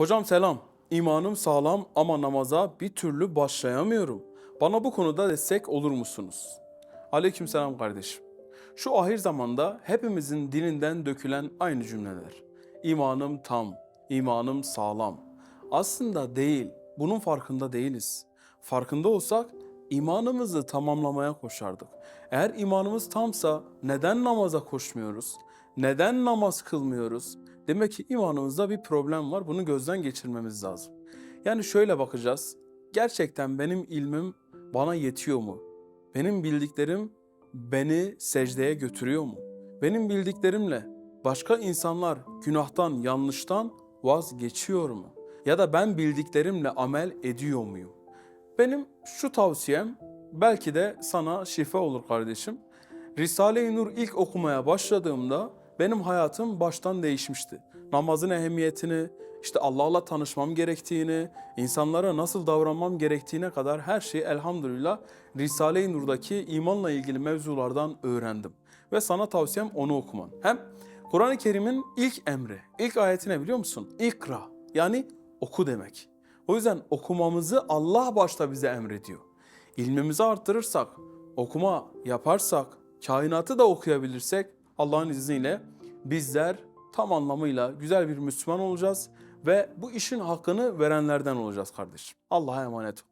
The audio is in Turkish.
Hocam selam. İmanım sağlam ama namaza bir türlü başlayamıyorum. Bana bu konuda destek olur musunuz? Aleykümselam kardeşim. Şu ahir zamanda hepimizin dilinden dökülen aynı cümleler. İmanım tam, imanım sağlam. Aslında değil, bunun farkında değiliz. Farkında olsak imanımızı tamamlamaya koşardık. Eğer imanımız tamsa neden namaza koşmuyoruz? Neden namaz kılmıyoruz? Demek ki imanımızda bir problem var. Bunu gözden geçirmemiz lazım. Yani şöyle bakacağız. Gerçekten benim ilmim bana yetiyor mu? Benim bildiklerim beni secdeye götürüyor mu? Benim bildiklerimle başka insanlar günahtan, yanlıştan vazgeçiyor mu? Ya da ben bildiklerimle amel ediyor muyum? Benim şu tavsiyem belki de sana şifa olur kardeşim. Risale-i Nur ilk okumaya başladığımda benim hayatım baştan değişmişti. Namazın ehemmiyetini, işte Allah'la tanışmam gerektiğini, insanlara nasıl davranmam gerektiğine kadar her şeyi elhamdülillah Risale-i Nur'daki imanla ilgili mevzulardan öğrendim. Ve sana tavsiyem onu okuman. Hem Kur'an-ı Kerim'in ilk emri, ilk ayeti ne biliyor musun? İkra yani oku demek. O yüzden okumamızı Allah başta bize emrediyor. İlmimizi arttırırsak, okuma yaparsak, kainatı da okuyabilirsek Allah'ın izniyle bizler tam anlamıyla güzel bir Müslüman olacağız ve bu işin hakkını verenlerden olacağız kardeşim. Allah'a emanet ol.